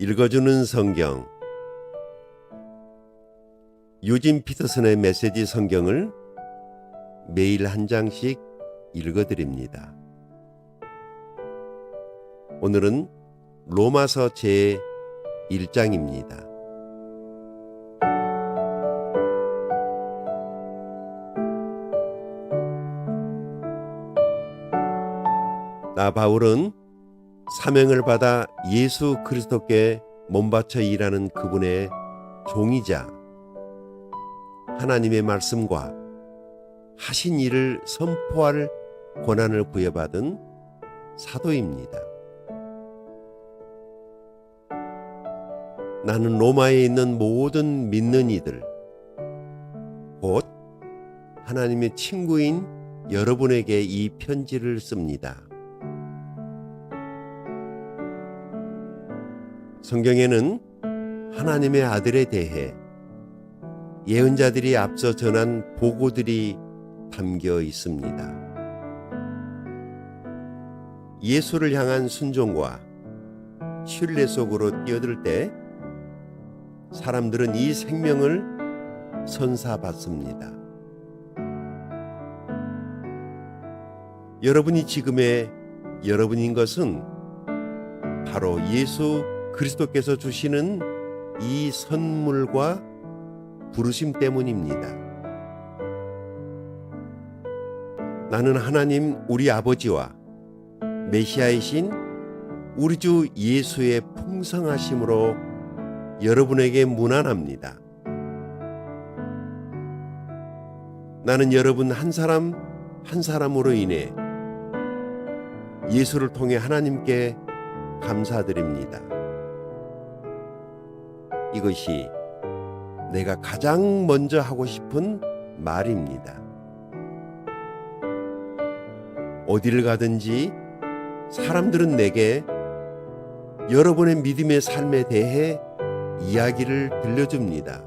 읽어주는 성경 유진 피터슨의 메시지 성경을 매일 한 장씩 읽어드립니다. 오늘은 로마서 제 1장입니다. 나 바울은 사명을 받아 예수 그리스도께 몸바쳐 일하는 그분의 종이자 하나님의 말씀과 하신 일을 선포할 권한을 부여받은 사도입니다. 나는 로마에 있는 모든 믿는 이들, 곧 하나님의 친구인 여러분에게 이 편지를 씁니다. 성경에는 하나님의 아들에 대해 예언자들이 앞서 전한 보고들이 담겨 있습니다. 예수를 향한 순종과 신뢰 속으로 뛰어들 때 사람들은 이 생명을 선사받습니다. 여러분이 지금의 여러분인 것은 바로 예수 그리스도께서 주시는 이 선물과 부르심 때문입니다. 나는 하나님 우리 아버지와 메시아이신 우리 주 예수의 풍성하심으로 여러분에게 무난합니다. 나는 여러분 한 사람 한 사람으로 인해 예수를 통해 하나님께 감사드립니다. 이것이 내가 가장 먼저 하고 싶은 말입니다. 어디를 가든지 사람들은 내게 여러분의 믿음의 삶에 대해 이야기를 들려줍니다.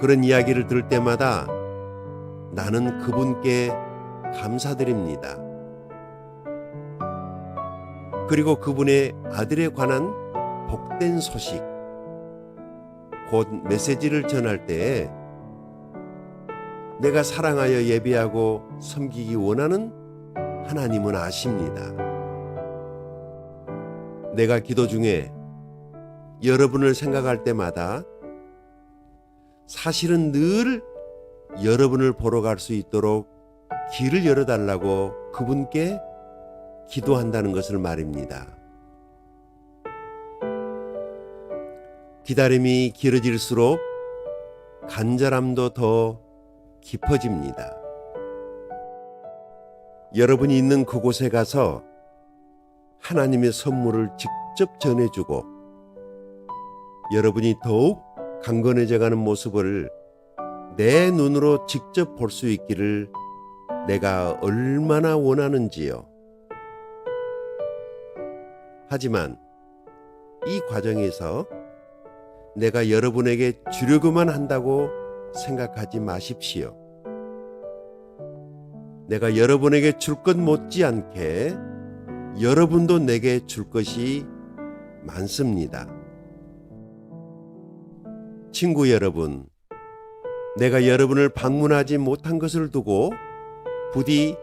그런 이야기를 들을 때마다 나는 그분께 감사드립니다. 그리고 그분의 아들에 관한 복된 소식, 곧 메시지를 전할 때에 내가 사랑하여 예배하고 섬기기 원하는 하나님은 아십니다. 내가 기도 중에 여러분을 생각할 때마다 사실은 늘 여러분을 보러 갈 수 있도록 길을 열어달라고 그분께 기도한다는 것을 말입니다. 기다림이 길어질수록 간절함도 더 깊어집니다. 여러분이 있는 그곳에 가서 하나님의 선물을 직접 전해주고 여러분이 더욱 강건해져 가는 모습을 내 눈으로 직접 볼 수 있기를 내가 얼마나 원하는지요. 하지만 이 과정에서 내가 여러분에게 주려고만 한다고 생각하지 마십시오. 내가 여러분에게 줄 것 못지않게 여러분도 내게 줄 것이 많습니다. 친구 여러분, 내가 여러분을 방문하지 못한 것을 두고 부디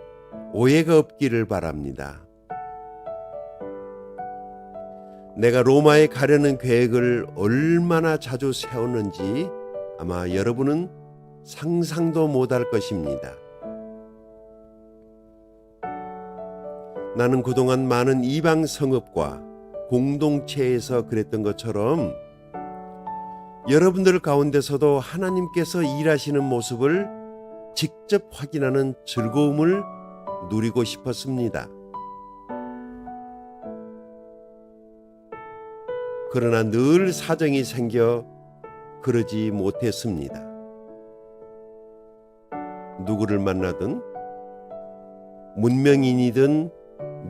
오해가 없기를 바랍니다. 내가 로마에 가려는 계획을 얼마나 자주 세웠는지 아마 여러분은 상상도 못할 것입니다. 나는 그동안 많은 이방 성읍과 공동체에서 그랬던 것처럼 여러분들 가운데서도 하나님께서 일하시는 모습을 직접 확인하는 즐거움을 누리고 싶었습니다. 그러나 늘 사정이 생겨 그러지 못했습니다. 누구를 만나든 문명인이든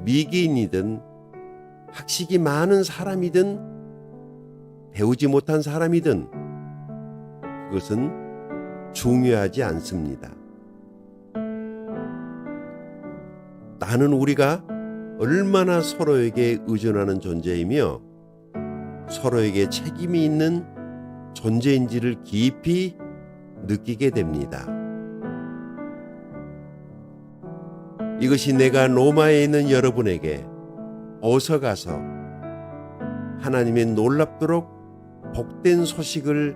미개인이든 학식이 많은 사람이든 배우지 못한 사람이든 그것은 중요하지 않습니다. 나는 우리가 얼마나 서로에게 의존하는 존재이며 서로에게 책임이 있는 존재인지를 깊이 느끼게 됩니다. 이것이 내가 로마에 있는 여러분에게 어서 가서 하나님의 놀랍도록 복된 소식을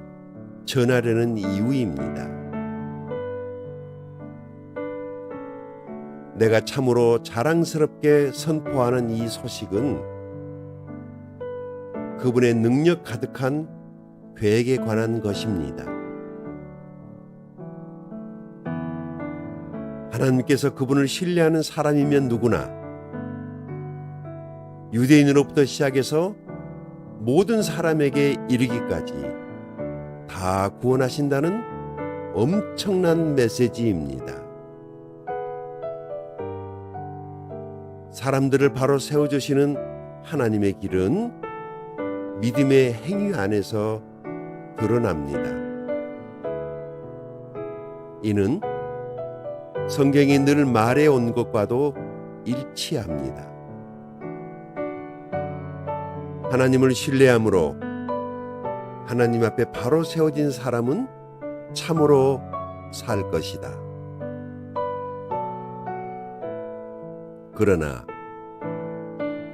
전하려는 이유입니다. 내가 참으로 자랑스럽게 선포하는 이 소식은 그분의 능력 가득한 계획에 관한 것입니다. 하나님께서 그분을 신뢰하는 사람이면 누구나 유대인으로부터 시작해서 모든 사람에게 이르기까지 다 구원하신다는 엄청난 메시지입니다. 사람들을 바로 세워주시는 하나님의 길은 믿음의 행위 안에서 드러납니다. 이는 성경이 늘 말해 온 것과도 일치합니다. 하나님을 신뢰함으로 하나님 앞에 바로 세워진 사람은 참으로 살 것이다. 그러나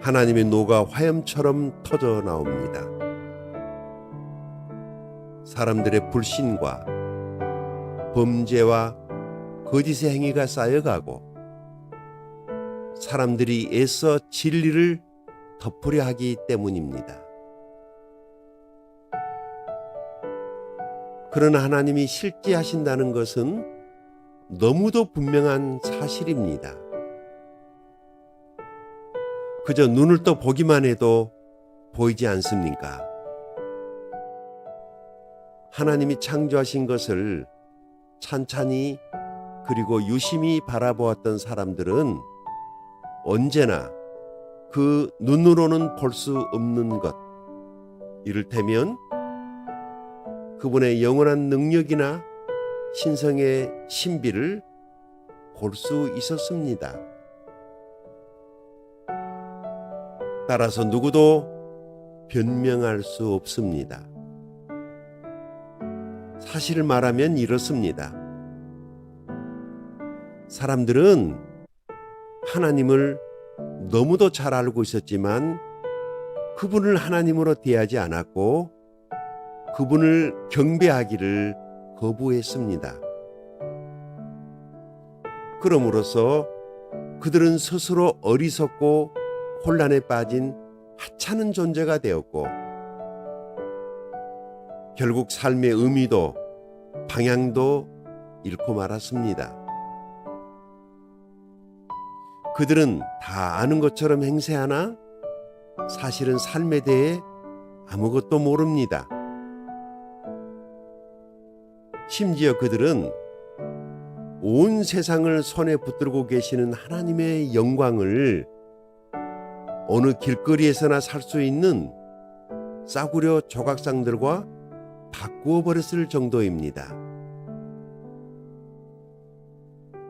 하나님의 노가 화염처럼 터져 나옵니다. 사람들의 불신과 범죄와 거짓의 행위가 쌓여가고 사람들이 애써 진리를 덮으려 하기 때문입니다. 그러나 하나님이 실제 하신다는 것은 너무도 분명한 사실입니다. 그저 눈을 떠 보기만 해도 보이지 않습니까? 하나님이 창조하신 것을 찬찬히 그리고 유심히 바라보았던 사람들은 언제나 그 눈으로는 볼 수 없는 것, 이를테면 그분의 영원한 능력이나 신성의 신비를 볼 수 있었습니다. 따라서 누구도 변명할 수 없습니다. 사실을 말하면 이렇습니다. 사람들은 하나님을 너무도 잘 알고 있었지만 그분을 하나님으로 대하지 않았고 그분을 경배하기를 거부했습니다. 그럼으로써 그들은 스스로 어리석고 혼란에 빠진 하찮은 존재가 되었고 결국 삶의 의미도 방향도 잃고 말았습니다. 그들은 다 아는 것처럼 행세하나 사실은 삶에 대해 아무것도 모릅니다. 심지어 그들은 온 세상을 손에 붙들고 계시는 하나님의 영광을 어느 길거리에서나 살 수 있는 싸구려 조각상들과 바꾸어 버렸을 정도입니다.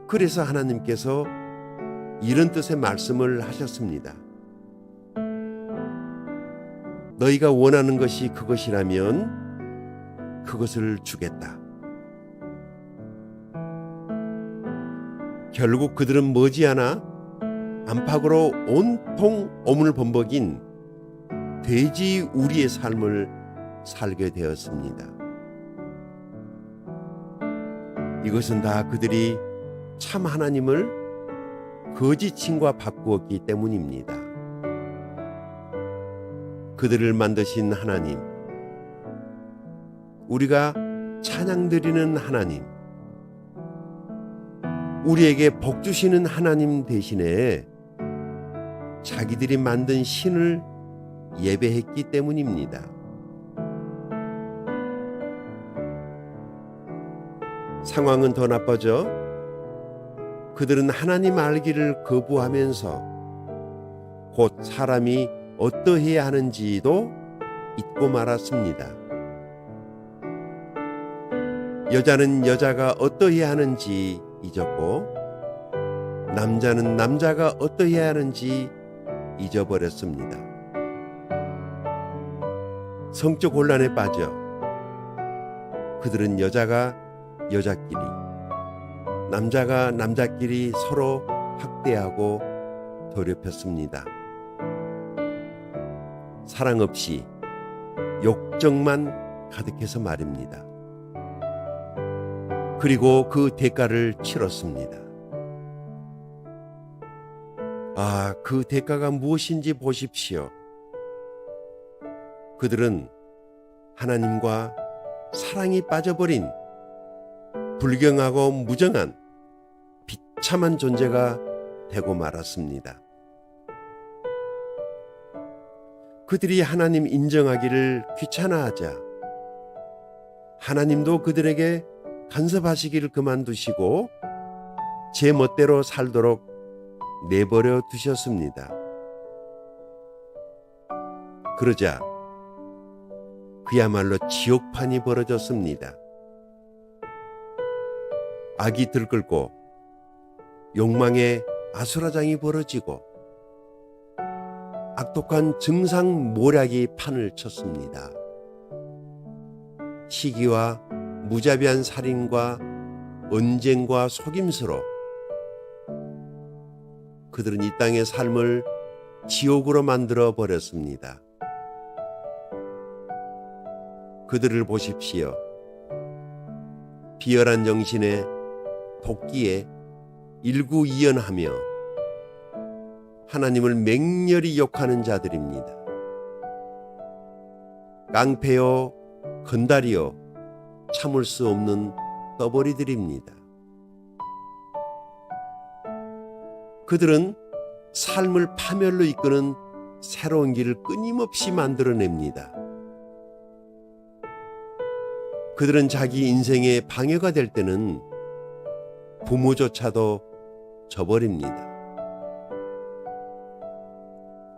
그래서 하나님께서 이런 뜻의 말씀을 하셨습니다. 너희가 원하는 것이 그것이라면 그것을 주겠다. 결국 그들은 머지않아 안팎으로 온통 오물 범벅인 돼지 우리의 삶을 살게 되었습니다. 이것은 다 그들이 참 하나님을 거짓친과 바꾸었기 때문입니다. 그들을 만드신 하나님, 우리가 찬양드리는 하나님, 우리에게 복 주시는 하나님 대신에 자기들이 만든 신을 예배했기 때문입니다. 상황은 더 나빠져 그들은 하나님 알기를 거부하면서 곧 사람이 어떠해야 하는지도 잊고 말았습니다. 여자는 여자가 어떠해야 하는지 잊었고 남자는 남자가 어떠해야 하는지 잊어버렸습니다. 성적 혼란에 빠져 그들은 여자가 여자끼리, 남자가 남자끼리 서로 학대하고 더럽혔습니다. 사랑 없이 욕정만 가득해서 말입니다. 그리고 그 대가를 치렀습니다. 아, 그 대가가 무엇인지 보십시오. 그들은 하나님과 사랑이 빠져버린 불경하고 무정한 비참한 존재가 되고 말았습니다. 그들이 하나님 인정하기를 귀찮아하자 하나님도 그들에게 간섭하시기를 그만두시고 제 멋대로 살도록 내버려 두셨습니다. 그러자 그야말로 지옥판이 벌어졌습니다. 악이 들끓고 욕망의 아수라장이 벌어지고 악독한 증상 모략이 판을 쳤습니다. 시기와 무자비한 살인과 언쟁과 속임수로 그들은 이 땅의 삶을 지옥으로 만들어 버렸습니다. 그들을 보십시오. 비열한 정신에 도끼에 일구이연하며 하나님을 맹렬히 욕하는 자들입니다. 깡패요, 건달이요, 참을 수 없는 떠버리들입니다. 그들은 삶을 파멸로 이끄는 새로운 길을 끊임없이 만들어냅니다. 그들은 자기 인생의 방해가 될 때는 부모조차도 저버립니다.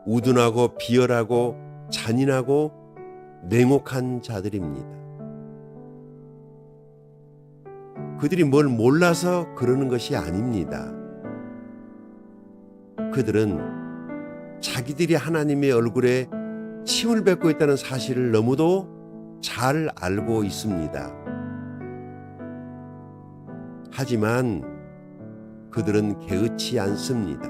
우둔하고 비열하고 잔인하고 냉혹한 자들입니다. 그들이 뭘 몰라서 그러는 것이 아닙니다. 그들은 자기들이 하나님의 얼굴에 침을 뱉고 있다는 사실을 너무도 잘 알고 있습니다. 하지만 그들은 개의치 않습니다.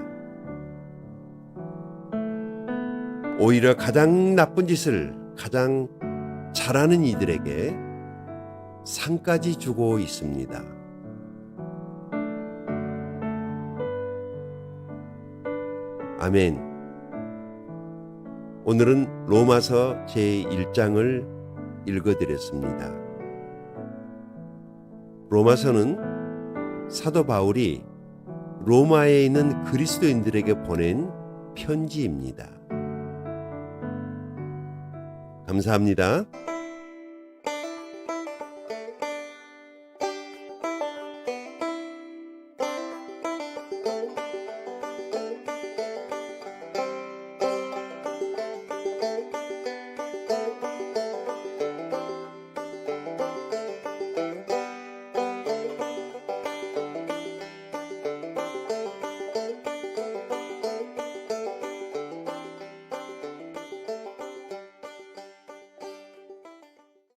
오히려 가장 나쁜 짓을 가장 잘하는 이들에게 상까지 주고 있습니다. 아멘. 오늘은 로마서 제1장을 읽어드렸습니다. 로마서는 사도 바울이 로마에 있는 그리스도인들에게 보낸 편지입니다. 감사합니다.